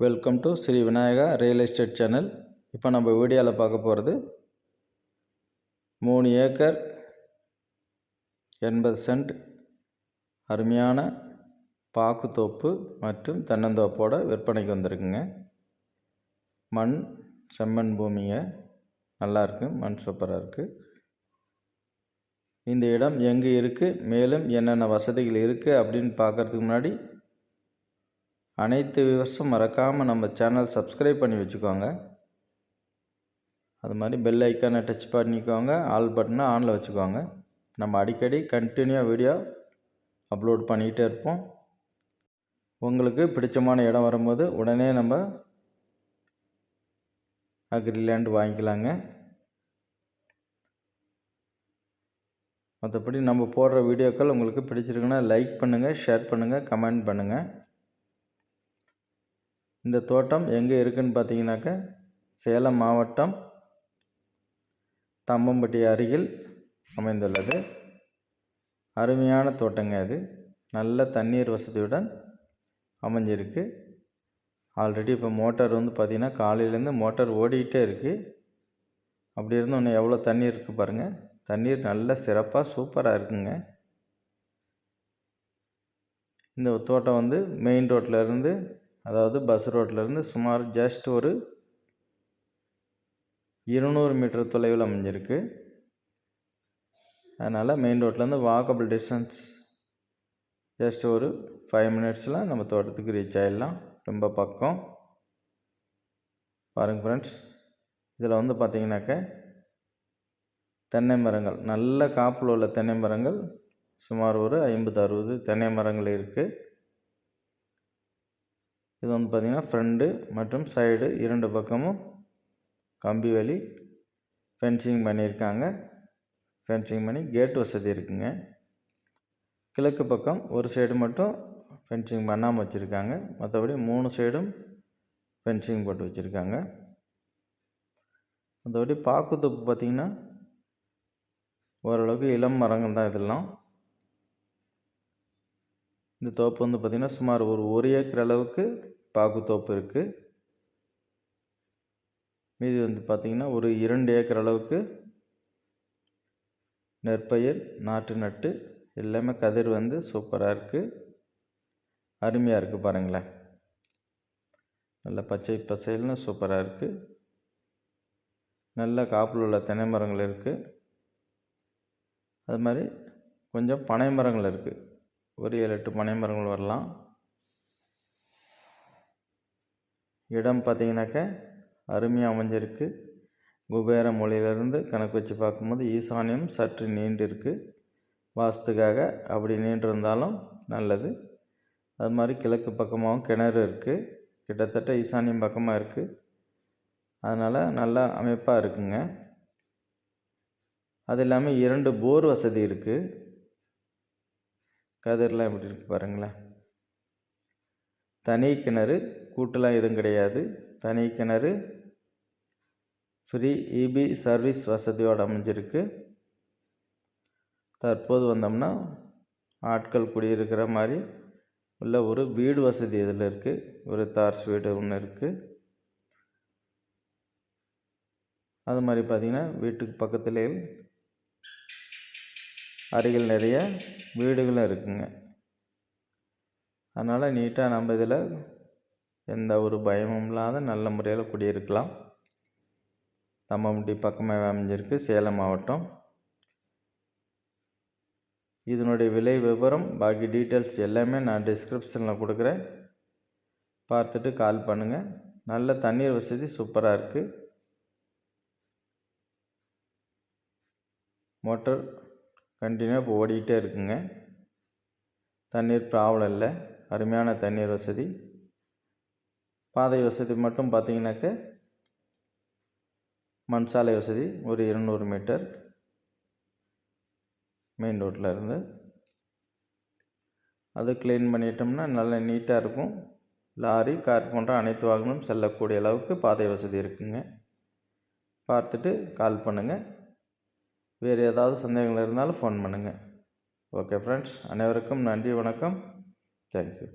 Welcome to Shri Vinayaka real estate channel இப்போ நம்ம வீடியோவில் பார்க்க போகிறது மூணு ஏக்கர் எண்பது சென்ட் அருமையான பாக்குத்தோப்பு மற்றும் தென்னந்தோப்போட விற்பனைக்கு வந்திருக்குங்க. மண் செம்மண் பூமிங்க. நல்லாயிருக்கு மண் சூப்பராக இருக்குது இந்த இடம் எங்கே இருக்குது மேலும் என்னென்ன வசதிகள் இருக்குது அப்படின்னு பார்க்குறதுக்கு முன்னாடி அனைத்து விவசாயம் மறக்காமல் நம்ம சேனல் சப்ஸ்கிரைப் பண்ணி வச்சுக்கோங்க. அது மாதிரி பெல் ஐக்கானை டச் பண்ணிக்கோங்க. ஆல் பட்டனை ஆனில் வச்சுக்கோங்க. நம்ம அடிக்கடி கண்டினியூவாக வீடியோ அப்லோட் பண்ணிக்கிட்டே இருப்போம். உங்களுக்கு பிடிச்சமான இடம் வரும்போது உடனே நம்ம அக்ரிலேண்ட் வாங்கிக்கலாங்க. மற்றபடி நம்ம போடுற வீடியோக்கள் உங்களுக்கு பிடிச்சிருக்குன்னா லைக் பண்ணுங்கள் ஷேர் பண்ணுங்கள் கமெண்ட் பண்ணுங்கள் இந்த தோட்டம் எங்கே இருக்குதுன்னு பார்த்தீங்கன்னாக்க சேலம் மாவட்டம் தம்பம்பட்டி அருகில் அமைந்துள்ளது. அருமையான தோட்டங்க அது நல்ல தண்ணீர் வசதியுடன் அமைஞ்சிருக்கு. ஆல்ரெடி இப்போ மோட்டார் வந்து பார்த்திங்கன்னா காலையிலேருந்து மோட்டார் ஓடிக்கிட்டே இருக்குது அப்படி இருந்தும் இன்னும் எவ்வளோ தண்ணீர் இருக்குது பாருங்கள் தண்ணீர் நல்ல சிறப்பாக சூப்பராக இருக்குங்க. இந்த தோட்டம் வந்து மெயின் ரோட்டில் இருந்து அதாவது பஸ் ரோட்லேருந்து சுமார் ஜஸ்ட் ஒரு இருநூறு மீட்டர் தொலைவில் அமைஞ்சிருக்கு. அதனால் மெயின் ரோட்லேருந்து வாக்கபிள் டிஸ்டன்ஸ் ஜஸ்ட் ஒரு ஃபைவ் மினிட்ஸில் நம்ம தோட்டத்துக்கு ரீச் ஆகிடலாம் ரொம்ப பக்கம். பாருங்கள் ஃப்ரெண்ட்ஸ் இதில் வந்து பார்த்திங்கனாக்க தென்னை மரங்கள் நல்ல காப்பில் உள்ள தென்னை மரங்கள் சுமார் ஒரு ஐம்பது அறுபது தென்னை மரங்கள் இருக்குது இது வந்து பார்த்திங்கன்னா ஃப்ரண்ட்டு மற்றும் சைடு இரண்டு பக்கமும் கம்பி வழி ஃபென்சிங் பண்ணியிருக்காங்க. ஃபென்சிங் பண்ணி கேட் வசதி இருக்குங்க. கிழக்கு பக்கம் ஒரு சைடு மட்டும் ஃபென்சிங் பண்ணாமல் வச்சுருக்காங்க. மற்றபடி மூணு சைடும் ஃபென்சிங் போட்டு வச்சுருக்காங்க. மற்றபடி பாக்குத்தொப்பு பார்த்திங்கன்னா ஓரளவுக்கு இளம் மரங்கள் தான் இதெல்லாம். இந்த தோப்பு வந்து பார்த்திங்கன்னா சுமார் ஒரு ஒரு ஏக்கர் அளவுக்கு பாக்குத்தோப்பு இருக்குது மீதி வந்து பார்த்திங்கன்னா ஒரு இரண்டு ஏக்கர் அளவுக்கு நெற்பயிர் நாட்டு நட்டு எல்லாமே கதிர் வந்து சூப்பராக இருக்குது அருமையாக இருக்குது பாருங்களேன். நல்ல பச்சை பசைல்னு சூப்பராக இருக்குது நல்ல காப்பில் உள்ள தென்னை மரங்கள் இருக்குது அது மாதிரி கொஞ்சம் பனை மரங்கள் இருக்குது ஒரு ஏழு எட்டு பனை மரங்கள் வரலாம். இடம் பார்த்திங்கனாக்க அருமையாக அமைஞ்சிருக்கு. குபேர மொழியிலிருந்து கணக்கு வச்சு பார்க்கும்போது ஈசானியம் சற்று நீண்டு இருக்குது வாஸ்துக்காக அப்படி நீண்டிருந்தாலும் நல்லது. அது மாதிரி கிழக்கு பக்கமாகவும் கிணறு இருக்குது கிட்டத்தட்ட ஈசானியம் பக்கமாக இருக்குது அதனால் நல்லா அமைப்பாக இருக்குங்க. அது இல்லாமல் இரண்டு போர் வசதி இருக்குது கதிரெலாம் எப்படி இருக்குது பாருங்களேன். தனி கிணறு கூட்டெலாம் எதுவும் கிடையாது. தனி கிணறு ஃப்ரீ இபி சர்வீஸ் வசதியோடு அமைஞ்சிருக்கு. தற்போது வந்தோம்னா ஆட்கள் குடியிருக்கிற மாதிரி உள்ள ஒரு வீடு வசதி இதில் இருக்குது ஒரு தார்ஸ் வீடு ஒன்று இருக்குது அது மாதிரி பார்த்திங்கன்னா வீட்டுக்கு பக்கத்துலேயே அருகில் நிறைய வீடுகளும் இருக்குங்க. அதனால் நீட்டாக நம்ம இதில் எந்த ஒரு பயமும் இல்லாத நல்ல முறையில் குடியிருக்கலாம். தம்மம்பட்டி பக்கமாக அமைஞ்சிருக்கு. சேலம் மாவட்டம். இதனுடைய விலை விவரம் பாக்கி டீட்டெயில்ஸ் எல்லாமே நான் டிஸ்கிரிப்ஷனில் கொடுக்குறேன். பார்த்துட்டு கால் பண்ணுங்கள் நல்ல தண்ணீர் வசதி சூப்பராக இருக்குது மோட்டர் கண்டினியூவாக இப்போ ஓடிக்கிட்டே இருக்குங்க. தண்ணீர் ப்ராப்ளம் இல்லை. அருமையான தண்ணீர் வசதி. பாதை வசதி மட்டும் பார்த்திங்கனாக்க மண் சாலை வசதி ஒரு இருநூறு மீட்டர் மெயின் ரோட்டில் இருந்து. அது க்ளீன் பண்ணிட்டோம்னா நல்லா நீட்டாக இருக்கும். லாரி கார் போன்ற அனைத்து வாகனமும் செல்லக்கூடிய அளவுக்கு பாதை வசதி இருக்குங்க. பார்த்துட்டு கால் பண்ணுங்கள் வேறு ஏதாவது சந்தேகங்கள் இருந்தாலும் ஃபோன் பண்ணுங்கள் ஓகே ஃப்ரெண்ட்ஸ் அனைவருக்கும் நன்றி வணக்கம். தேங்க்யூ